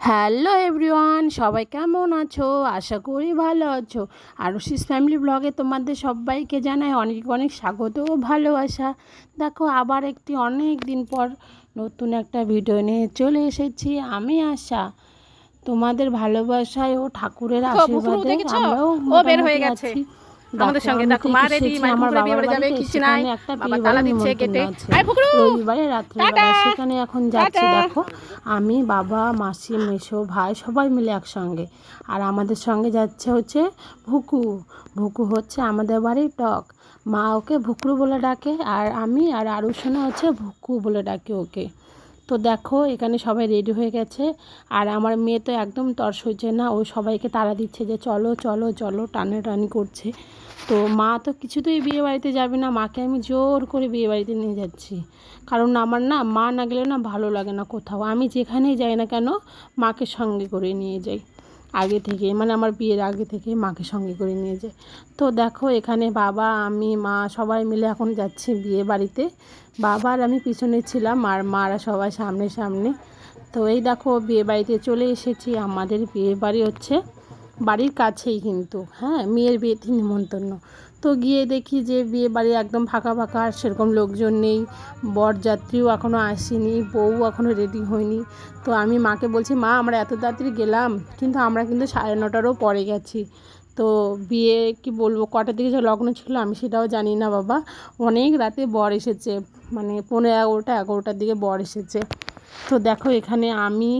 Hello everyone সবাই কেমন আছো? আশা করি ভালো আছো। আর আরুষিস ফ্যামিলি ব্লগে তোমাদের সবাইকে জানাই অনেক অনেক স্বাগত ও ভালোবাসা। দেখো আবার একটি অনেক দিন পর নতুন একটা ভিডিও নিয়ে চলে এসেছি। আমি আশা তোমাদের ভালোবাসায় ও ঠাকুরের আশীর্বাদে আমরাও বের হয়ে গেছে। আমাদের সঙ্গে দেখো মা রেডি এসেছি মাইক আমার করে বিয়ে যাবে কিছু নাই। বাবা তালা দিচ্ছে আছে। আয় ফুকরু রবিবারে রাত্রিবেলা সেখানে এখন যাচ্ছি দেখো আমি বাবা মাসি মেশো ভাই সবাই মিলে একসঙ্গে। আর আমাদের সঙ্গে যাচ্ছে হচ্ছে ভুকু। ভুকু হচ্ছে আমাদের বাড়ির টক। মা ওকে ভুকরু বলে ডাকে আর আমি আর আরু সোনা হচ্ছে ভুকু বলে ডাকে ওকে। তো দেখো, এখানে সবাই রেডি হয়ে গেছে। আর আমার মেয়ে তো একদম তর্স হচ্ছে না, ও সবাইকে তাড়া দিচ্ছে যে চলো চলো চলো, টানে টানি করছে। তো মা তো কিছুতেই বিয়ে বাড়িতে যাবে না, মাকে আমি জোর করে বিয়ে বাড়িতে নিয়ে যাচ্ছি। কারণ আমার না, মা না গেলে না ভালো লাগে না কোথাও। আমি যেখানেই যাই না কেন, মাকে সঙ্গে করে নিয়ে যাই। আগে থেকে মানে আমার বিয়ের আগে থেকে মাকে সঙ্গে করে নিয়ে যায়। তো দেখো, এখানে বাবা, আমি, মা সবাই মিলে এখন যাচ্ছি বিয়ে বাড়িতে। বাবার আমি পিছনে ছিলাম আর মারা সবাই সামনে সামনে। তো এই দেখো, বিয়ে বাড়িতে চলে এসেছি। আমাদের বিয়ে বাড়ি হচ্ছে বাড়ির কাছেই কিন্তু হ্যাঁ মেয়ের বিয়েতে নিমন্ত্রণ তো গিয়ে দেখি যে বিয়ে বাড়ি একদম ফাঁকা ফাঁকা, আর সেরকম লোকজন নেই। বরযাত্রীও এখনও আসেনি বউ এখনও রেডি হয়নি। তো আমি মাকে বলছি, মা, আমরা এত তাড়াতাড়ি গেলাম, কিন্তু আমরা কিন্তু সাড়ে নটারও পরে গেছি। তো বিয়ে কি বলব, কটার দিকে যে লগ্ন ছিল, আমি সেটাও জানি না বাবা। অনেক রাতে বর এসেছে মানে পনেরো এগারোটা, এগারোটার দিকে বর এসেছে। তো দেখো, এখানে আমি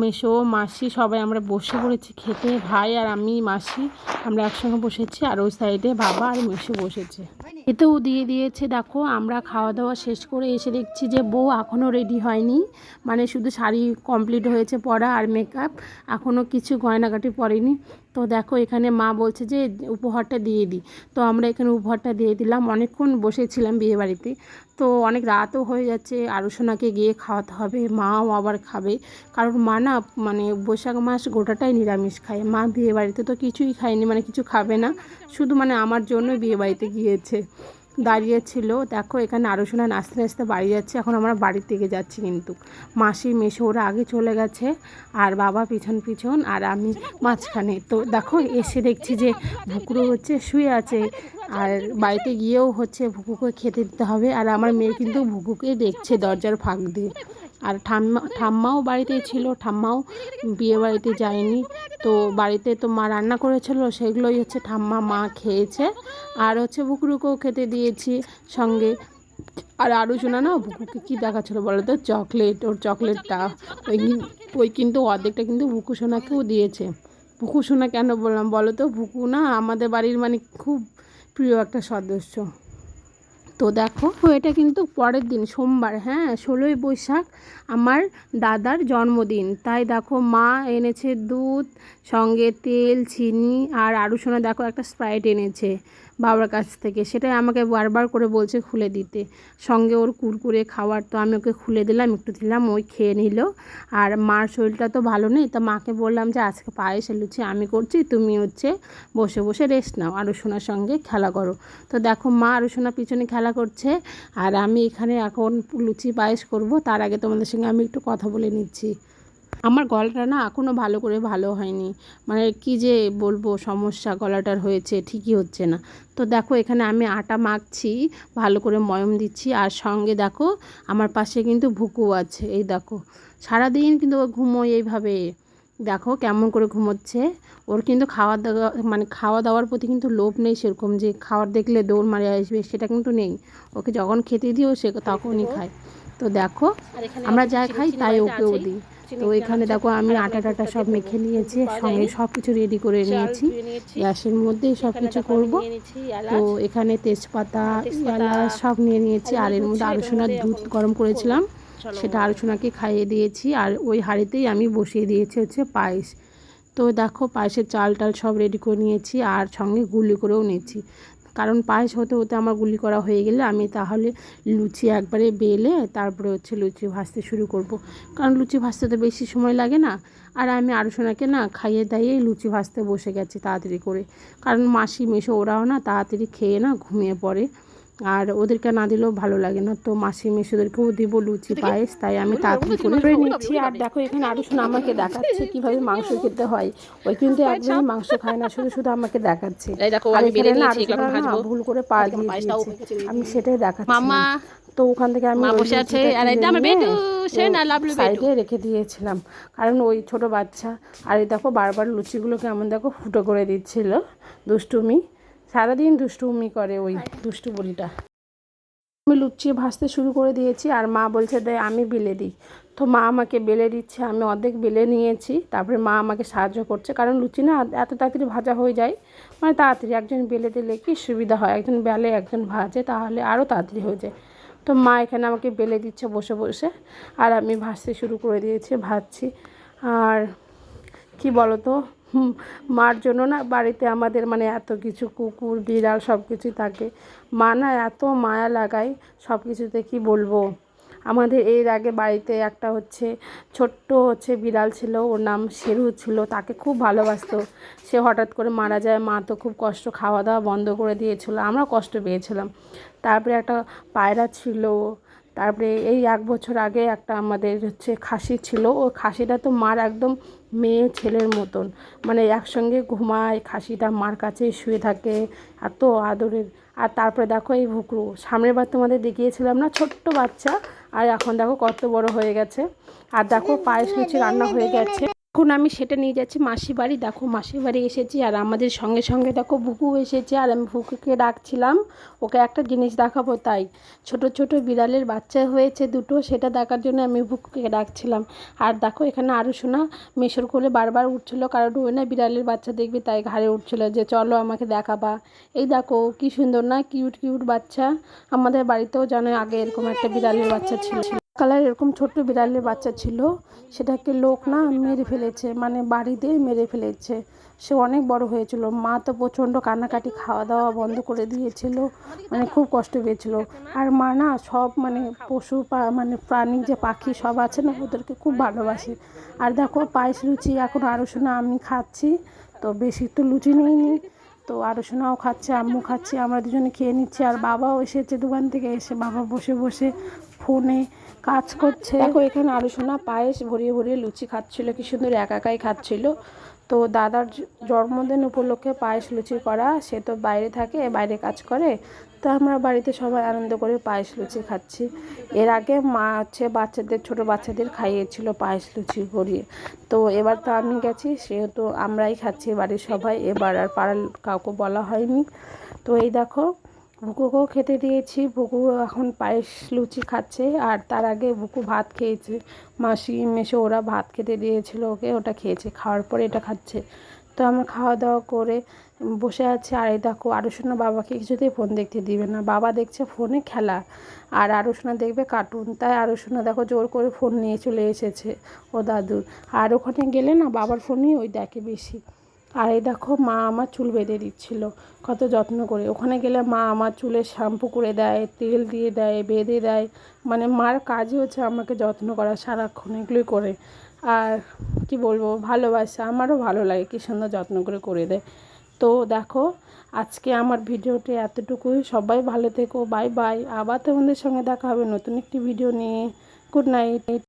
মেশো মাসি সবাই আমরা বসে পড়েছি খেতে। ভাই আর আমি, মাসি আমরা একসঙ্গে বসেছি আর ওই সাইডে বাবা আর মেশো বসেছে। এতেও দিয়ে দিয়েছে, দেখো, আমরা খাওয়া দাওয়া শেষ করে এসে দেখছি যে বউ এখনও রেডি হয়নি। মানে শুধু শাড়ি কমপ্লিট হয়েছে পরা আর মেকআপ এখনও কিছু গয়নাগাটি পরেনি। তো দেখো, এখানে মা বলছে যে, উপহারটা দিয়ে দিই তো আমরা এখানে উপহারটা দিয়ে দিলাম। অনেকক্ষণ বসেছিলাম বিয়ে বাড়িতে তো অনেক রাতও হয়ে যাচ্ছে, আরুষোনাকে গিয়ে খাওয়াতে হবে, মাও আবার খাবে। কারণ মা না মানে বৈশাখ মাস গোটাটাই নিরামিষ খায়। মা বিয়েবাড়িতে তো কিছুই খায়নি মানে কিছু খাবে না। শুধু মানে আমার জন্য বিয়ে বাড়িতে গিয়েছে দাঁড়িয়েছিল। দেখো, এখানে আরুষোনা নাচতে নাচতে বাড়ি যাচ্ছে। এখন আমরা বাড়ির থেকে যাচ্ছি কিন্তু। মাসি মেশো ওরা আগে চলে গেছে আর বাবা পিছন পিছন আর আমি মাঝখানে। তো দেখো, এসে দেখছি যে ভুকুরো হচ্ছে, শুয়ে আছে। আর বাড়িতে গিয়েও হচ্ছে ভুকুকে খেতে দিতে হবে। আর আমার মেয়ে কিন্তু ভুকুকে দেখছে দরজার ফাঁক দিয়ে। আর ঠাম্মা, ঠাম্মাও বাড়িতেই ছিল, ঠাম্মাও বিয়ে বাড়িতে যায়নি। তো বাড়িতে তো মা রান্না করেছিল, সেগুলোই হচ্ছে ঠাম্মা মা খেয়েছে। আর হচ্ছে বুকুরুকেও খেতে দিয়েছি সঙ্গে। আর আরও শোনা না বুকুকে কী দেখাচ্ছিলো বলো তো? চকলেট, ওর চকলেটটা। ওই ওই কিন্তু অর্ধেকটা কিন্তু বুকু সোনাকেও দিয়েছে। বুকু সোনা কেন বললাম বলো তো? বুকু না আমাদের বাড়ির মানে খুব প্রিয় একটা সদস্য। তো দেখো তো এটা কিন্তু পরের দিন, সোমবার হ্যাঁ? ষোলোই বৈশাখ আমার দাদার জন্মদিন। তাই দেখো, মা এনেছে দুধ, সঙ্গে তেল, চিনি আর আরুসোনা দেখো একটা স্প্রাইট এনেছে। বাবার কাছ থেকে। সেটাই আমাকে বারবার করে বলছে খুলে দিতে। সঙ্গে ওর কুরকুরে খাওয়ার তো আমি ওকে খুলে দিলাম, একটু দিলাম, ওই খেয়ে নিল। আর মার শরীরটা তো ভালো নেই, তো মাকে বললাম যে, আজকে পায়েস লুচি আমি করছি, তুমি হচ্ছে বসে বসে রেস্ট নাও, আরু সোনার সঙ্গে খেলা করো। তো দেখো মা আরু সোনা পিছনে খেলা করছে, আর আমি এখানে এখন লুচি, পায়েস করব। তার আগে তোমাদের সঙ্গে আমি একটু কথা বলে নিচ্ছি। আমার গলাটা না এখনও ভালো করে ভালো হয়নি। মানে কি যে বলব সমস্যা গলাটার হয়েছে ঠিকই হচ্ছে না। তো দেখো এখানে আমি আটা মাখছি ভালো করে ময়ম দিচ্ছি আর সঙ্গে দেখো আমার পাশে কিন্তু ভুকু আছে এই দেখো। সারাদিন কিন্তু ও ঘুমোয় এইভাবে। দেখো কেমন করে ঘুমোচ্ছে। ওর কিন্তু খাওয়া দাওয়া মানে খাওয়া দাওয়ার প্রতি কিন্তু লোভ নেই সেরকম যে খাওয়ার দেখলে দৌড় মারে আসবে সেটা কিন্তু নেই। ওকে যখন খেতে দিও সে তখনই খায়। তো দেখো আমরা যা খাই তাই ওকেও দিই। তো এখানে দেখো আমি আটা টাটা সব মেখে নিয়েছি সঙ্গে সব কিছু রেডি করে নিয়েছি। গ্যাসের মধ্যেই সব কিছু করব। তো এখানে তেজপাতা এলাচ সব নিয়ে নিয়েছি। আর এর মধ্যে আলোচনার দুধ গরম করেছিলাম সেটা আলোচনাকে খাইয়ে দিয়েছি। আর ওই হাঁড়িতেই আমি বসিয়ে দিয়েছি হচ্ছে পায়েস। তো দেখো পায়েসের চাল টাল সব রেডি করে নিয়েছি আর সঙ্গে গুলি করেও নিয়েছি। কারণ পায়েস হতে হতে আমার গুলি করা হয়ে গেলে আমি তাহলে লুচি একবারে বেলে তারপরে হচ্ছে লুচি ভাজতে শুরু করব। কারণ লুচি ভাজতে তো বেশি সময় লাগে না। আর আমি আরুসোনাকে না খাইয়ে দাইয়ে লুচি ভাজতে বসে গেছি তাড়াতাড়ি করে। কারণ মাসি মেশো ওরাও না তাড়াতাড়ি খেয়ে না ঘুমিয়ে পড়ে। আর ওদেরকে না দিলেও ভালো লাগে না। তো মাসি মেসোদেরকেও দিব লুচি পায়েস তাই আমি তাড়াতাড়ি করে নিচ্ছি। আর দেখো এখানে আরও শোনা আমাকে দেখাচ্ছে কীভাবে মাংস খেতে হয়। ওই কিন্তু একদমই মাংস খায় না শুধু শুধু আমাকে দেখাচ্ছে। আর এখানে না ভুল করে পা দিয়ে। আমি সেটাই দেখাচ্ছি তো ওখান থেকে আমি বসে আছে, আর এটা আমার বেটু, সে না লাভলু সাইডে রেখে দিয়েছিলাম। কারণ ওই ছোট বাচ্চা আর এই দেখো বারবার লুচিগুলো কেমন দেখো ফুটো করে দিচ্ছিল দুষ্টুমি। সারাদিন দুষ্টুমি করে ওই দুষ্টু বুড়িটা। আমি লুচি ভাজতে শুরু করে দিয়েছি আর মা বলছে দে আমি বেলে দিই। তো মা আমাকে বেলে দিচ্ছে আমি অর্ধেক বেলে নিয়েছি তারপরে মা আমাকে সাহায্য করছে। কারণ লুচি না এত তাড়াতাড়ি ভাজা হয়ে যায় মানে তাড়াতাড়ি একজন বেলে দিলে কি সুবিধা হয়? একজন বেলে একজন ভাজে তাহলে আরও তাড়াতাড়ি হয়ে যায়। তো মা এখানে আমাকে বেলে দিচ্ছে বসে বসে আর আমি ভাজতে শুরু করে দিয়েছি ভাজছি। আর কি বলো তো মার জন্য না বাড়িতে আমাদের মানে এত কিছু কুকুর, বিড়াল সব কিছুই থাকে। মা না এত মায়া লাগায় সব কিছুতে, কি বলব? আমাদের এর আগে বাড়িতে একটা হচ্ছে, ছোট্ট হচ্ছে বিড়াল ছিল, ওর নাম শেরু ছিল, তাকে খুব ভালোবাসতো। সে হঠাৎ করে মারা যায়, মা তো খুব কষ্ট খাওয়া দাওয়া বন্ধ করে দিয়েছিল, আমরা কষ্ট পেয়েছিলাম। তারপরে একটা পায়রা ছিল, তারপরে এই এক বছর আগে একটা আমাদের হচ্ছে খাসি ছিল ও খাসিটা তো মার একদম মেয়ে ছেলের মতন। মানে একসঙ্গে ঘুমায়, খাসিটা মার কাছে শুয়ে থাকে, এত আদরের। আর তারপরে দেখো এই ভুকরু। সামনের বার তোমাদের দেখিয়েছিলাম না, ছোট্ট বাচ্চা। আর এখন দেখো কত বড় হয়ে গেছে। আর দেখো পায়েস লুচি রান্না হয়ে গেছে। এখন আমি সেটা নিয়ে যাচ্ছি মাসি বাড়ি। দেখো মাসি বাড়ি এসেছি আর আমাদের সঙ্গে সঙ্গে দেখো বুকু এসেছে আর আমি বুকুকে ডাকছিলাম, ওকে একটা জিনিস দেখাবো তাই। ছোট ছোট বিড়ালের বাচ্চা হয়েছে দুটো, সেটা দেখার জন্য আমি বুকুকে ডাকছিলাম। আর দেখো এখানে আরও শোনা মেশোর কোলে বারবার উঠছিল কারণ ওই না বিড়ালের বাচ্চা দেখবি তাই ঘাড়ে উঠছিল যে চলো আমাকে দেখাবা। এই দেখো কি সুন্দর না কিউট কিউট বাচ্চা। আমাদের বাড়িতেও জানো আগে এরকম একটা বিড়ালের বাচ্চা ছিল। কালার এরকম ছোট্ট বিড়ালের বাচ্চা ছিল, সেটাকে লোক না মেরে ফেলেছে মানে বাড়ি দিয়ে মেরে ফেলেছে। সে অনেক বড় হয়েছিল। মা তো প্রচণ্ড কান্নাকাটি খাওয়া দাওয়া বন্ধ করে দিয়েছিল মানে খুব কষ্ট পেয়েছিল। আর মা না সব মানে পশু মানে প্রাণী যে পাখি সব আছে না, ওদেরকে খুব ভালোবাসে। আর দেখো পায়েস লুচি এখন আরও শোনা আমি খাচ্ছি, তো বেশি তো লুচি নিইনি। তো আরও শোনাও খাচ্ছে, আম্মু খাচ্ছে, আমরা দুজনে খেয়ে নিচ্ছি। আর বাবাও এসেছে দোকান থেকে, এসে বাবা বসে বসে ফোনে কাজ করছে। দেখো, এখানে শোনা পায়েস ভরিয়ে ভরিয়ে লুচি খাচ্ছিল, কি সুন্দর একা একাই খাচ্ছিল। তো দাদার জন্মদিন উপলক্ষে পায়েস লুচি করা, সে তো বাইরে থাকে, বাইরে কাজ করে। তো আমরা বাড়িতে সবাই আনন্দ করে পায়েস লুচি খাচ্ছি। এর আগে মা হচ্ছে বাচ্চাদের, ছোট বাচ্চাদের খাইয়েছিল পায়েস লুচি ভরিয়ে। তো এবার তো আমি গেছি, সেহেতু আমরাই খাচ্ছি বাড়ির সবাই। এবার আর পাড়ার কাউকে বলা হয়নি। তো এই দেখো বুকুকেও খেতে দিয়েছি। বুকু এখন পায়েস লুচি খাচ্ছে আর তার আগে বুকু ভাত খেয়েছে। মাসি, মেসো ওরা ভাত খেতে দিয়েছিল ওকে, ওটা খেয়েছে। খাওয়ার পরে এটা খাচ্ছে। তো আমরা খাওয়া দাওয়া করে বসে আছে আর এই দেখো আরুষণা বাবাকে কিছুতেই ফোন দেখতে দিবে না। বাবা দেখছে ফোনে খেলা আর আরুষণা দেখবে কার্টুন তাই আরুষণা দেখো জোর করে ফোন নিয়ে চলে এসেছে। ও দাদুর। আর ওখানে গেলে না বাবার ফোনই ওই দেখে বেশি। আর এই দেখো মা আমার চুল বেঁধে দিচ্ছিল, কত যত্ন করে। ওখানে গেলে মা আমার চুলে শ্যাম্পু করে দেয়, তেল দিয়ে দেয়, বেঁধে দেয়। মানে মার কাজই হচ্ছে আমাকে যত্ন করা সারাক্ষণ এগুলোই করে। আর কি বলব, ভালোবাসা আমারও ভালো লাগে কি সুন্দর যত্ন করে করে দেয়। তো দেখো, আজকে আমার ভিডিওটি এতটুকুই। সবাই ভালো থেকো, বাই বাই। আবার তোমাদের সঙ্গে দেখা হবে নতুন একটি ভিডিও নিয়ে। Good night.